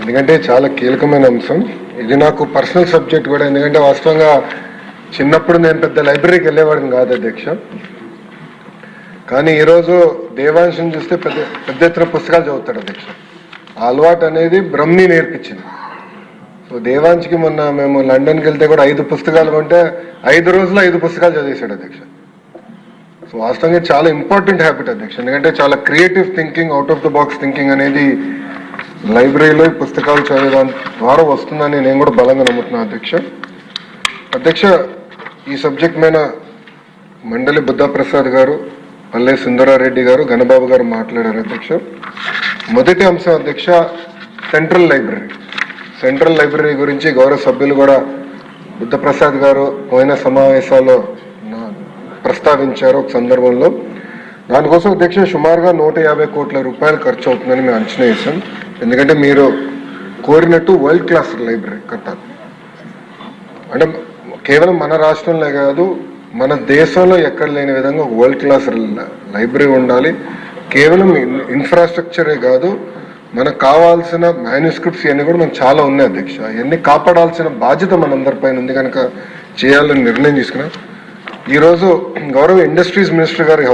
ఎందుకంటే చాలా కీలకమైన అంశం. ఇది నాకు పర్సనల్ సబ్జెక్ట్ కూడా ఎందుకంటే వాస్తవంగా చిన్నప్పుడు నేను పెద్ద లైబ్రరీకి వెళ్ళేవాడిని కాదు అధ్యక్ష. కానీ ఈరోజు దేవాంశం చూస్తే పెద్ద పెద్ద ఎత్తున పుస్తకాలు చదువుతాడు అధ్యక్ష. అలవాటు అనేది బ్రహ్మి నేర్పించింది. సో దేవాంశ్కి మొన్న మేము లండన్కి వెళ్తే కూడా ఐదు పుస్తకాలు కొంటే ఐదు రోజులు ఐదు పుస్తకాలు చదివేశాడు అధ్యక్ష. సో వాస్తవంగా చాలా ఇంపార్టెంట్ హ్యాబిట్ అధ్యక్ష. ఎందుకంటే చాలా creative thinking out of the box thinking అనేది లైబ్రరీలో పుస్తకాలు చదివడం ద్వారా వస్తుందని నేను కూడా బలంగా నమ్ముతున్నాను అధ్యక్ష. అధ్యక్ష ఈ సబ్జెక్ట్ మీద మండలి బుద్ధప్రసాద్ గారు పల్లె సుందరారెడ్డి గారు గణబాబు గారు మాట్లాడారు అధ్యక్ష. మొదటి అంశం అధ్యక్ష సెంట్రల్ లైబ్రరీ. సెంట్రల్ లైబ్రరీ గురించి గౌరవ సభ్యులు కూడా బుద్ధప్రసాద్ గారు పోయిన సమావేశాల్లో నా- ప్రస్తావించారు ఒక సందర్భంలో. దానికోసం అధ్యక్ష సుమారుగా నూట యాభై కోట్ల రూపాయలు ఖర్చు అవుతుందని మేము అంచనా వేసాం. ఎందుకంటే మీరు కోరినట్టు వరల్డ్ క్లాస్ లైబ్రరీ కట్టాలి. అంటే కేవలం మన రాష్ట్రంలో కాదు మన దేశంలో ఎక్కడ లేని విధంగా ఒక వరల్డ్ క్లాస్ లైబ్రరీ ఉండాలి. కేవలం ఇన్ఫ్రాస్ట్రక్చరే కాదు మనకు కావాల్సిన మాన్యుస్క్రిప్ట్స్ ఇవన్నీ కూడా మనకు చాలా ఉన్నాయి అధ్యక్ష. ఇవన్నీ కాపాడాల్సిన బాధ్యత మనందరిపైన ఉంది కనుక చేయాలని నిర్ణయం తీసుకున్నాం. ఈరోజు గౌరవ ఇండస్ట్రీస్ మినిస్టర్ గారి